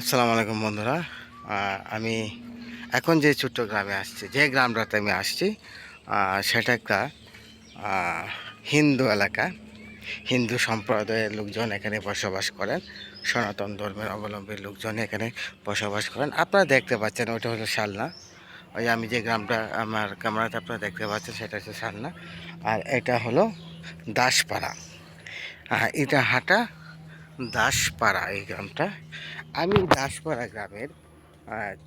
আসসালামু আলাইকুম বন্ধুরা। আমি এখন যে ছোট্ট গ্রামে আসছি, যে গ্রামটাতে আমি আসছি সেটা একটা হিন্দু এলাকা। হিন্দু সম্প্রদায়ের লোকজন এখানে বসবাস করেন, সনাতন ধর্মের অবলম্বী লোকজন এখানে বসবাস করেন। আপনারা দেখতে পাচ্ছেন, ওটা হলো শালনা। ওই আমি যে গ্রামটা, আমার ক্যামেরাতে আপনারা দেখতে পাচ্ছেন, সেটা হচ্ছে শালনা। আর এটা হলো দাসপাড়া। এটা হাটা দাসপাড়া এই গ্রামটা। আমি দাসপাড়া গ্রামের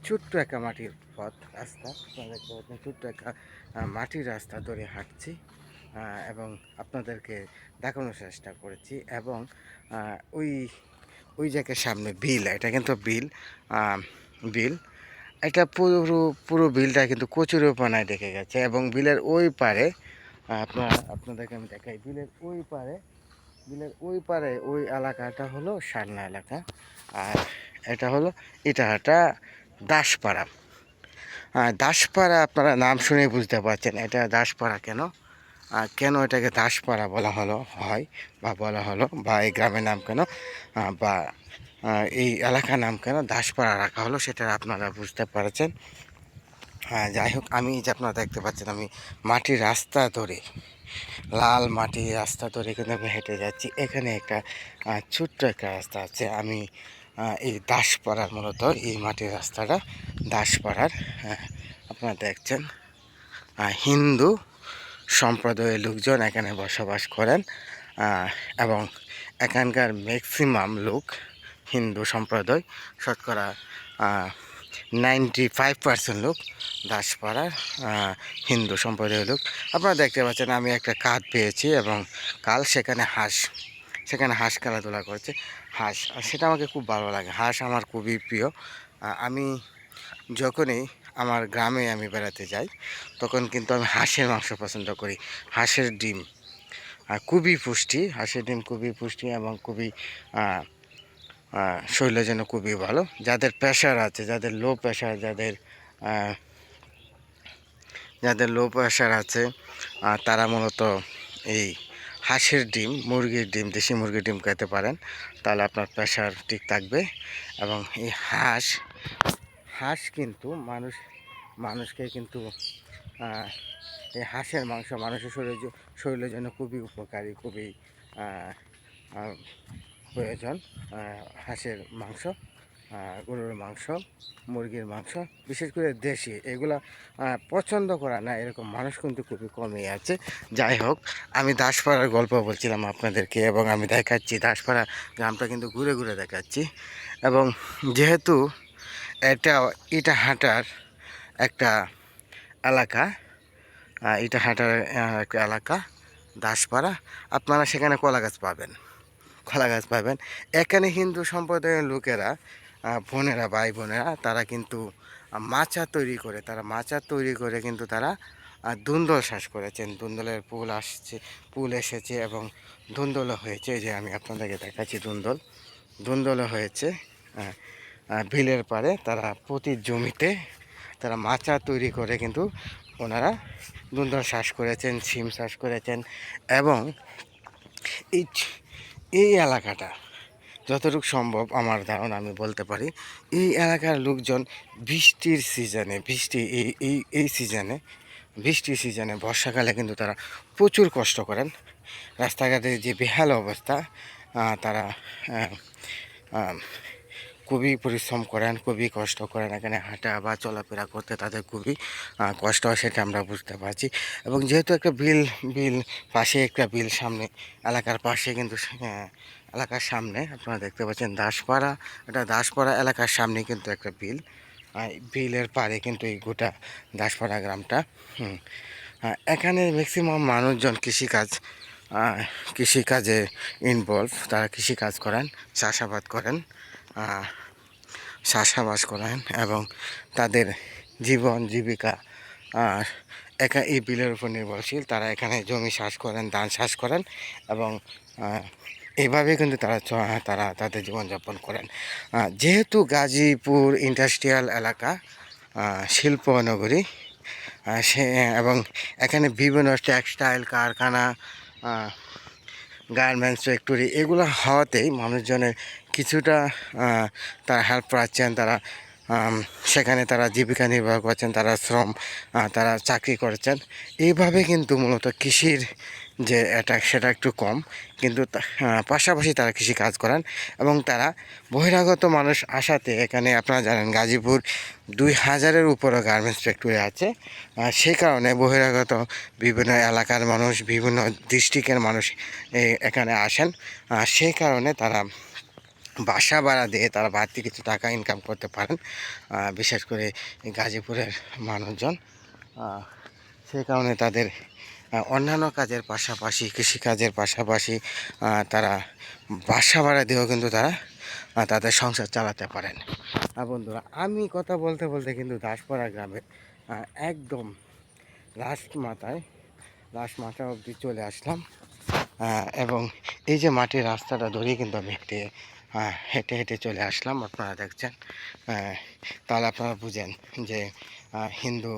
ছোট্ট একটা মাটির পথ, রাস্তা। ছোট্ট একটা মাটির রাস্তা ধরে হাঁটছি এবং আপনাদেরকে দেখানোর চেষ্টা করেছি এবং ওই ওই জায়গার সামনে বিল, এটা কিন্তু বিল বিল। এটা পুরো পুরো বিলটা কিন্তু কচুরিপানায় দেখে গেছে এবং বিলের ওই পারে আপনার, আপনাদেরকে আমি দেখাই, বিলের ওই পারে, বিলের ওই পারে ওই এলাকাটা হলো সারনা এলাকা। আর এটা হলো ইটাহাটা দাসপাড়া। দাসপাড়া আপনারা নাম শুনে বুঝতে পারছেন, এটা দাসপাড়া কেন? আর কেন এটাকে দাসপাড়া বলা হলো, হয় বা বলা হলো, বা এই গ্রামের নাম কেন বা এই এলাকার নাম কেন দাসপাড়া রাখা হলো সেটা আপনারা বুঝতে পারছেন। যাই হোক, আমি যে আপনারা দেখতে পাচ্ছেন, আমি মাটির রাস্তা ধরে, লাল মাটির রাস্তা ধরে কিন্তু আমি হেঁটে যাচ্ছি। এখানে একটা ছোট্ট একটা রাস্তা আছে। আমি এই দাসপাড়ার মূলত এই মাটির রাস্তাটা দাসপাড়ার হ্যাঁ, আপনারা দেখছেন। হিন্দু সম্প্রদায়ের লোকজন এখানে বসবাস করেন এবং এখানকার ম্যাক্সিমাম লোক হিন্দু সম্প্রদায়। শতকরা নাইনটি ফাইভ পার্সেন্ট লোক দাসপাড়ার হিন্দু সম্প্রদায়ের লোক। আপনারা দেখতে পাচ্ছেন আমি একটা কাঠ পেয়েছি এবং কাল সেখানে হাঁস সেখানে হাঁস খেলাধুলা করছে। হাঁস সেটা আমাকে খুব ভালো লাগে। হাঁস আমার খুবই প্রিয়। আমি যখনই আমার গ্রামে আমি বেড়াতে যাই, তখন কিন্তু আমি হাঁসের মাংস পছন্দ করি। হাঁসের ডিম, আর খুবই পুষ্টি, হাঁসের ডিম খুবই পুষ্টি এবং খুবই শরীরের জন্য খুবই ভালো। যাদের প্রেশার আছে, যাদের লো প্রেশার যাদের যাদের লো প্রেশার আছে তারা মূলত এই হাঁসের ডিম, মুরগির ডিম, দেশি মুরগির ডিম খেতে পারেন। তাহলে আপনার প্রেশার ঠিক থাকবে এবং এই হাঁস হাঁস কিন্তু মানুষ, মানুষকে কিন্তু এই হাঁসের মাংস মানুষের শরীরের শরীরের জন্য খুবই উপকারী, খুবই প্রয়োজন হাঁসের মাংস। গরুর মাংস, মুরগির মাংস, বিশেষ করে দেশি, এগুলা পছন্দ করা না, এরকম মানুষ কিন্তু খুবই কমই আছে। যাই হোক, আমি দাসপাড়ার গল্প বলছিলাম আপনাদেরকে এবং আমি দেখাচ্ছি, দাসপাড়া গ্রামটা কিন্তু ঘুরে ঘুরে দেখাচ্ছি। এবং যেহেতু এটা, ইটা হাঁটার একটা এলাকা ইটা হাঁটার একটা এলাকা, দাসপাড়া, আপনারা সেখানে কলা গাছ পাবেন। কলা গাছ পাবেন। এখানে হিন্দু সম্প্রদায়ের লোকেরা বোনেরা ভাই বোনেরা তারা কিন্তু মাচা তৈরি করে, তারা মাচা তৈরি করে কিন্তু তারা দুন্দল ধুন্দল শ্বাস করেছেন। ধুন্দলের পুল আসছে পুল এসেছে এবং ধুন্দলও হয়েছে। যে আমি আপনাদেরকে দেখাচ্ছি দুন্দল। ধুন্দলও হয়েছে বিলের পারে তারা প্রতি জমিতে তারা মাচা তৈরি করে কিন্তু ওনারা দুন্দল শ্বাস করেছেন সিম চাষ করেছেন এবং এই এই এলাকাটা যতটুকু সম্ভব আমার ধারণা আমি বলতে পারি, এই এলাকার লোকজন বৃষ্টির সিজনে, বৃষ্টি এই এই এই সিজনে, বৃষ্টির সিজনে, বর্ষাকালে কিন্তু তারা প্রচুর কষ্ট করেন। রাস্তাঘাটের যে বেহাল অবস্থা তারা খুবই পরিশ্রম করেন, খুবই কষ্ট করেন। এখানে হাঁটা বা চলাফেরা করতে তাদের খুবই কষ্ট হয় সেটা আমরা বুঝতে পারছি। এবং যেহেতু একটা বিল বিল পাশে একটা বিল সামনে, এলাকার পাশে কিন্তু এলাকার সামনে, আপনারা দেখতে পাচ্ছেন দাসপাড়া, এটা দাসপাড়া এলাকার সামনে কিন্তু একটা বিল। বিলের পাড়ে কিন্তু এই গোটা দাসপাড়া গ্রামটা। এখানে ম্যাক্সিমাম মানুষজন কৃষিকাজ কৃষিকাজে ইনভলভ তারা কৃষিকাজ করেন, চাষাবাদ করেন। চাষাবাস করেন এবং তাদের জীবন জীবিকা আর একা এই বিলের উপর নির্ভরশীল। তারা এখানে জমি চাষ করেন ধান চাষ করেন এবং আহ, এইভাবে কিন্তু তারা তারা তাদের জীবনযাপন করেন। যেহেতু গাজীপুর ইন্ডাস্ট্রিয়াল এলাকা শিল্প নগরী সে এবং এখানে বিভিন্ন টেক্সটাইল কারখানা গার্মেন্টস ফ্যাক্টরি এগুলো হওয়াতেই মানুষজনের কিছুটা তারা হেল্প পাচ্ছেন, তারা সেখানে তারা জীবিকা নির্বাহ করছেন, তারা শ্রম তারা চাকরি করছেন। এইভাবে কিন্তু মূলত কৃষির যে এটা সেটা একটু কম। কিন্তু পাশাপাশি তারা কৃষি কাজ করেন এবং তারা বহিরাগত মানুষ আসাতে এখানে আপনারা জানেন গাজীপুর দুই হাজারের উপরে গার্মেন্টস ফ্যাক্টরি আছে। সেই কারণে বহিরাগত বিভিন্ন এলাকার মানুষ, বিভিন্ন ডিস্ট্রিক্টের মানুষ এখানে আসেন। সেই কারণে তারা বাসা ভাড়া দিয়ে তারা বাড়তি কিছু টাকা ইনকাম করতে পারেন বিশেষ করে গাজীপুরের মানুষজন। সেই কারণে তাদের অন্যান্য কাজের পাশাপাশি কৃষিকাজের পাশাপাশি তারা বাসা ভাড়া দিয়েও কিন্তু তারা তাদের সংসার চালাতে পারেন। বন্ধুরা আমি কথা বলতে বলতে কিন্তু দাসপাড়া গ্রামে একদম লাস্ট মাথায় লাস্ট মাথা অবধি চলে আসলাম। এবং এই যে মাটির রাস্তাটা ধরেই কিন্তু আমি আহ, হেঁটে হেঁটে চলে আসলাম, আপনারা দেখছেন। তাহলে আপনারা বুঝেন যে হিন্দু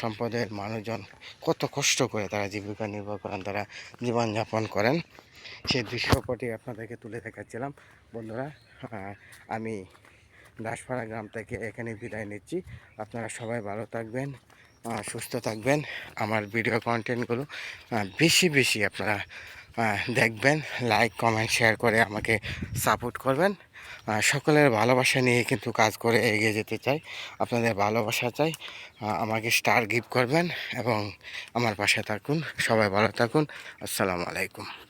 সম্প্রদায়ের মানুষজন কত কষ্ট করে তারা জীবিকা নির্বাহ করেন, তারা জীবনযাপন করেন। সেই দৃশ্যপটি আপনাদেরকে তুলে দেখাচ্ছিলাম। বন্ধুরা আমি দাসপাড়া গ্রাম থেকে এখানে বিদায় নিচ্ছি। আপনারা সবাই ভালো থাকবেন সুস্থ থাকবেন। আমার ভিডিও কন্টেন্টগুলো বেশি বেশি আপনারা দেখবেন লাইক কমেন্ট শেয়ার করে আমাকে সাপোর্ট করবেন। সকলের ভালোবাসা নিয়ে কিন্তু কাজ করে এগিয়ে যেতে চাই। আপনাদের ভালোবাসা চাই। আমাকে স্টার গিফট করবেন এবং আমার পাশে থাকুন। সবাই ভালো থাকুন। আসসালামু আলাইকুম।